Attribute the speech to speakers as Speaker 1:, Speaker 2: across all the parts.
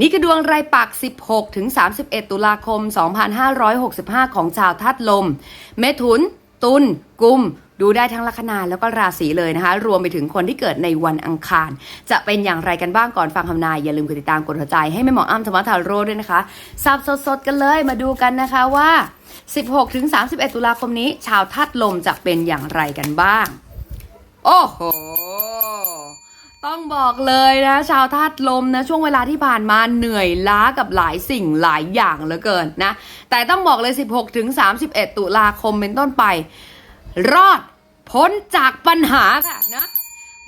Speaker 1: นี่คือดวงรายปัก 16 ถึง 31 ตุลาคม 2565 ของชาวธาตุลม เมถุน ตุล กุม ดูได้ทั้งลัคนาแล้วก็ราศีเลยนะคะ รวมไปถึงคนที่เกิดในวันอังคาร จะเป็นอย่างไรกันบ้างก่อนฟังคำนาย อย่าลืมกดติดตามกดหัวใจให้แม่หมออ้ำธรรมทาโร่ด้วยนะคะสับสดๆกันเลยมาดูกันนะคะว่า 16 ถึง 31 ตุลาคมนี้ ชาวธาตุลมจะเป็นอย่างไรกันบ้าง โอ้โห ต้องบอกเลยนะ ชาวธาตุลมนะ ช่วงเวลาที่ผ่านมาเหนื่อยล้ากับหลายสิ่งหลายอย่างเหลือเกินนะ แต่ต้องบอกเลย 16ถึง31 ตุลาคมเป็นต้นไป รอดพ้นจากปัญหาค่ะนะ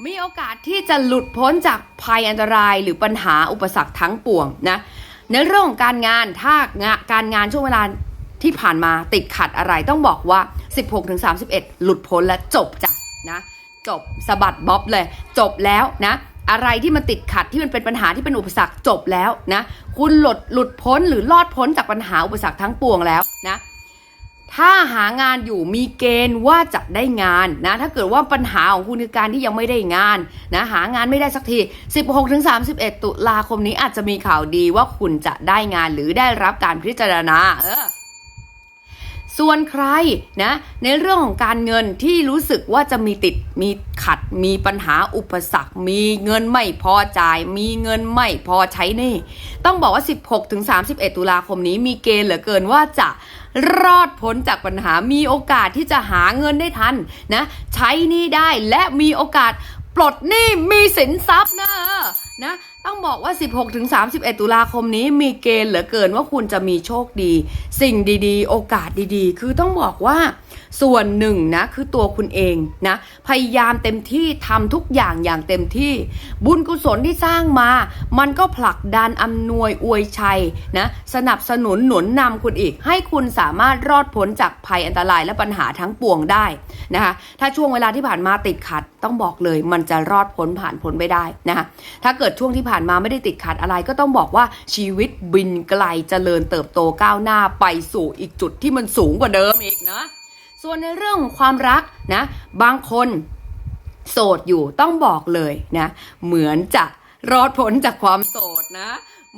Speaker 1: มีโอกาสที่จะหลุดพ้นจากภัยอันตรายหรือปัญหาอุปสรรคทั้งปวงนะในเรื่องของการงานถ้างะการงานช่วงเวลาที่ผ่านมาติดขัดอะไรต้องบอกว่า 16ถึง31 หลุดพ้นและจบจ้ะนะ จบสะบัดบ๊อบเลย จบแล้วนะ อะไรที่มันติดขัดที่มันเป็นปัญหาที่เป็นอุปสรรคจบแล้วนะ คุณหลุดหลุดพ้นหรือรอดพ้นจากปัญหาอุปสรรคทั้งปวงแล้วนะถ้าหางานอยู่มีเกณฑ์ว่าจะได้งานนะ ถ้าเกิดว่าปัญหาของคุณคือการที่ยังไม่ได้งานนะหางานไม่ได้สักที 16-31 ตุลาคมนี้อาจจะมีข่าวดีว่าคุณจะได้งานหรือได้รับการพิจารณาเออ ส่วนใครนะในเรื่องของการเงินที่รู้สึกว่าจะมีติดมีขัดมีปัญหาอุปสรรค มีเงินไม่พอจ่าย มีเงินไม่พอใช้นี่ ต้องบอกว่า 16ถึง31 ตุลาคมนี้มีเกณฑ์เหลือเกินว่าจะรอดพ้นจากปัญหามีโอกาสที่จะหาเงินได้ทันนะใช้นี้ได้และมีโอกาสปลดหนี้มีสินทรัพย์นะ นะต้องบอกว่า 16ถึง31 ตุลาคมนี้มีเกณฑ์เหลือเกินว่าคุณจะมีโชคดี สิ่งดีๆ โอกาสดีๆ คือต้องบอกว่าส่วนหนึ่งนะคือตัวคุณเองนะพยายามเต็มที่ทำทุกอย่างอย่างเต็มที่ บุญกุศลที่สร้างมา มันก็ผลักดันอำนวยอวยชัยนะสนับสนุนหนุนนำคุณอีก ให้คุณสามารถรอดพ้นจากภัยอันตรายและปัญหาทั้งปวงได้นะคะถ้าช่วงเวลาที่ผ่านมาติดขัด ต้องบอกเลยมันจะรอดพ้นผ่านพ้นไปได้นะคะถ้าเกิดิดช่วงที่ผ่านมาไม่ได้ติดขัดอะไร ก็ต้องบอกว่าชีวิตบินไกลเจริญเติบโตก้าวหน้าไปสู่อีกจุดที่มันสูงกว่าเดิมอีกนะ ส่วนในเรื่องของความรักนะ บางคนโสดอยู่ต้องบอกเลยนะ เหมือนจะรอดพ้นจากความโสดนะ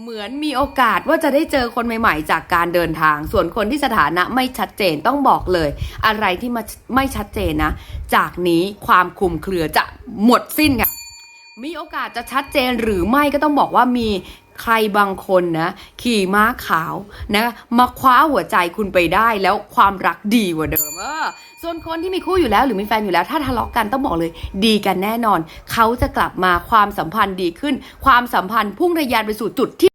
Speaker 1: เหมือนมีโอกาสว่าจะได้เจอคนใหม่ ๆ จากการเดินทาง ส่วนคนที่สถานะไม่ชัดเจนต้องบอกเลย อะไรที่มาไม่ชัดเจนนะ จากนี้ความคลุมเครือจะหมดสิ้นค่ะ มีโอกาสจะชัดเจนหรือไม่ก็ต้องบอกว่ามีใครบางคนนะขี่ม้าขาวนะมาคว้าหัวใจคุณไปได้แล้วความรักดีกว่าเดิมเออส่วนคนที่มีคู่อยู่แล้วหรือมีแฟนอยู่แล้ว ถ้าทะเลาะกันต้องบอกเลย ดีกันแน่นอน เขาจะกลับมาความสัมพันธ์ดีขึ้น ความสัมพันธ์พุ่งทะยานไปสู่จุดที่